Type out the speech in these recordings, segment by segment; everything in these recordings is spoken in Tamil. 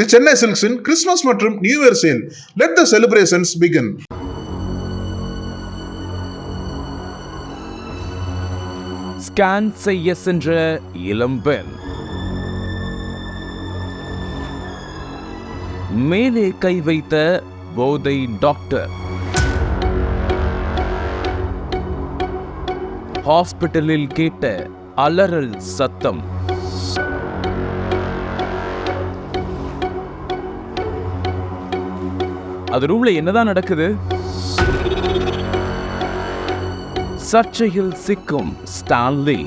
தி சென்னை சில்க்ஸின் கிறிஸ்மஸ் மற்றும் new year sale. Let the celebrations begin scan செய்ய சென்ற இளம்பெண் மேலே கை வைத்த போதை டாக்டர். ஹாஸ்பிட்டலில் கேட்ட அலறல் சத்தம். அது ரூம்ல என்னதான் நடக்குது? சர்ச்சையில் சிக்கும் ஸ்டான்லி.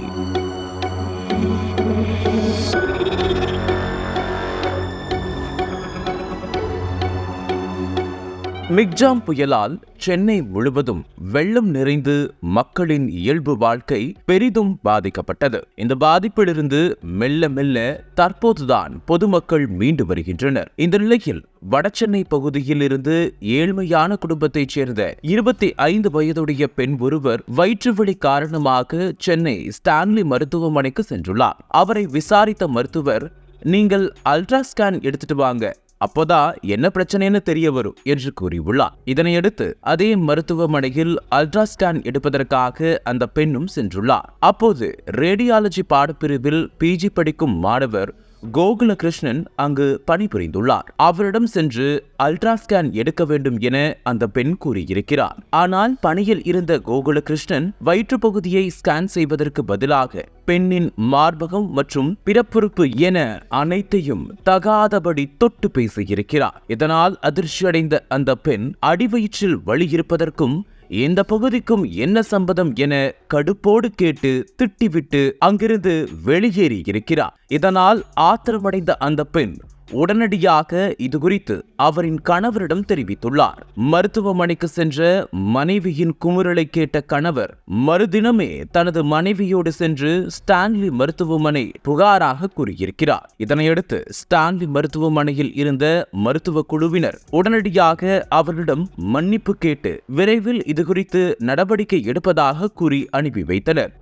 மிக்ஜாம் புயலால் சென்னை முழுவதும் வெள்ளம் நிறைந்து மக்களின் இயல்பு வாழ்க்கை பெரிதும் பாதிக்கப்பட்டது. இந்த பாதிப்பிலிருந்து மெல்ல மெல்ல தற்போதுதான் பொதுமக்கள் மீண்டு வருகின்றனர். இந்த நிலையில் வடசென்னை பகுதியில் இருந்து ஏழ்மையான குடும்பத்தைச் சேர்ந்த இருபத்தி ஐந்து வயதுடைய பெண் ஒருவர் வயிற்றுவலி காரணமாக சென்னை ஸ்டான்லி மருத்துவமனைக்கு சென்றுள்ளார். அவரை விசாரித்த மருத்துவர் நீங்கள் அல்ட்ராஸ்கேன் எடுத்துட்டு வாங்க அப்போதான் என்ன பிரச்சனைன்னு தெரிய வரும் என்று கூறியுள்ளார். இதனையடுத்து அதே மருத்துவமனையில் அல்ட்ரா ஸ்கேன் எடுப்பதற்காக அந்த பெண்ணும் சென்றுள்ளார். அப்போது ரேடியாலஜி பாடப்பிரிவில் பிஜி படிக்கும் மாணவர் கோகுலகிருஷ்ணன் அங்கு பணிபுரிந்துள்ளார். அவரிடம் சென்று அல்ட்ரா ஸ்கேன் எடுக்க வேண்டும் என அந்த பெண் கூறியிருக்கிறார். ஆனால் பணியில் இருந்த கோகுலகிருஷ்ணன் வயிற்றுப்பகுதியை ஸ்கேன் செய்வதற்கு பதிலாக பெண்ணின் மார்பகம் மற்றும் பிறப்புறுப்பு என அனைத்தையும் தகாதபடி தொட்டு பேசியிருக்கிறார். இதனால் அதிர்ச்சியடைந்த அந்த பெண் அடிவயிற்றில் வழி இருப்பதற்கும் இந்த பகுதிக்கும் என்ன சம்பதம் என கடுப்போடு கேட்டு திட்டிவிட்டு அங்கிருந்து வெளியேறி இருக்கிறார் இதனால் ஆத்திரமடைந்த அந்த பெண் உடனடியாக இது குறித்து அவரின் கணவரிடம் தெரிவித்துள்ளார். மருத்துவமனைக்கு சென்ற மனைவியின் குமுறலை கேட்ட கணவர் மறுதினமே தனது மனைவியோடு சென்று ஸ்டான்லி மருத்துவமனை புகாராக கூறியிருக்கிறார். இதனையடுத்து ஸ்டான்லி மருத்துவமனையில் இருந்த மருத்துவ குழுவினர் உடனடியாக அவரிடம் மன்னிப்பு கேட்டு விரைவில் இது குறித்து நடவடிக்கை எடுப்பதாக கூறி அனுப்பி வைத்தனர்.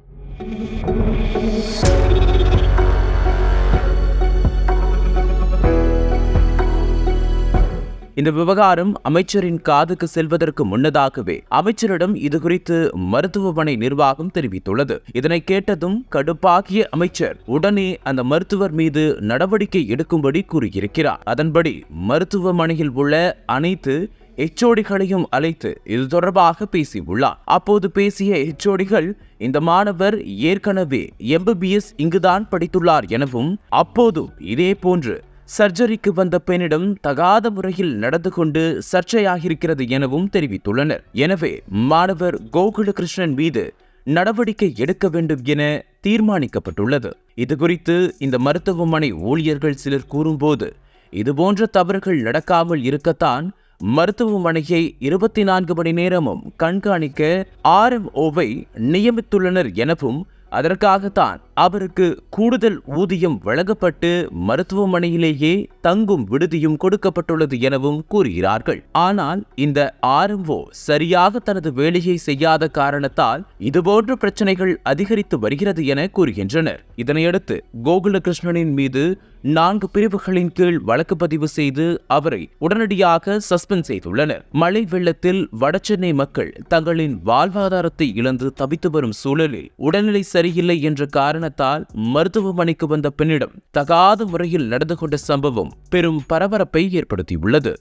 இந்த விவகாரம் அமைச்சரின் காதுக்கு செல்வதற்கு முன்னதாகவே அமைச்சரிடம் இதுகுறித்து மருத்துவமனை நிர்வாகம் தெரிவித்துள்ளது. இதனை கேட்டதும் கடுப்பாகிய அமைச்சர் உடனே அந்த மருத்துவர் மீது நடவடிக்கை எடுக்கும்படி கூறியிருக்கிறார். அதன்படி மருத்துவமனையில் உள்ள அனைத்து எச்சோடிகளையும் அழைத்து இது தொடர்பாக பேசியுள்ளார். அப்போது பேசிய எச்சோடிகள் இந்த மாணவர் ஏற்கனவே எம்பிபிஎஸ் இங்குதான் படித்துள்ளார் எனவும் அப்போதும் இதே போன்று சர்ஜரிக்கு வந்த பெண்ணிடம் தகாத முறையில் நடந்து கொண்டு சர்ச்சையாகியிருக்கிறது எனவும் தெரிவித்துள்ளனர். எனவே மாணவர் கோகுலகிருஷ்ணன் மீது நடவடிக்கை எடுக்க வேண்டும் என தீர்மானிக்கப்பட்டுள்ளது. இது குறித்து இந்த மருத்துவமனை ஊழியர்கள் சிலர் கூறும்போது இதுபோன்ற தவறுகள் நடக்காமல் இருக்கத்தான் மருத்துவமனையை இருபத்தி நான்கு மணி நேரமும் கண்காணிக்க ஆர்எம்ஓவை நியமித்துள்ளனர் எனவும் அதற்காகத்தான் அவருக்கு கூடுதல் ஊதியம் வழங்கப்பட்டு மருத்துவமனையிலேயே தங்கும் விடுதியும் கொடுக்கப்பட்டுள்ளது எனவும் கூறுகிறார்கள். ஆனால் இந்த ஆர்எம்ஓ சரியாக தனது வேலையை செய்யாத காரணத்தால் இதுபோன்ற பிரச்சனைகள் அதிகரித்து வருகிறது என கூறுகின்றனர். இதனையடுத்து கோகுலகிருஷ்ணனின் மீது நான்கு பிரிவுகளின் கீழ் வழக்கு பதிவு செய்து அவரை உடனடியாக சஸ்பெண்ட் செய்துள்ளனர். மழை வெள்ளத்தில் வடசென்னை மக்கள் தங்களின் வாழ்வாதாரத்தை இழந்து தவித்து வரும் சூழலில் உடல்நிலை சரியில்லை என்ற காரணத்தால் மருத்துவமனைக்கு வந்த பெண்ணிடம் தகாத முறையில் நடந்து கொண்ட சம்பவம் பெரும் பரபரப்பை ஏற்படுத்தியுள்ளது.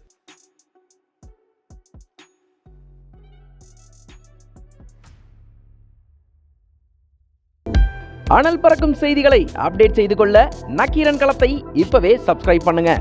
அனல் பறக்கும் செய்திகளை அப்டேட் செய்து கொள்ள நக்கீரன் களத்தை இப்பவே சப்ஸ்கிரைப் பண்ணுங்க.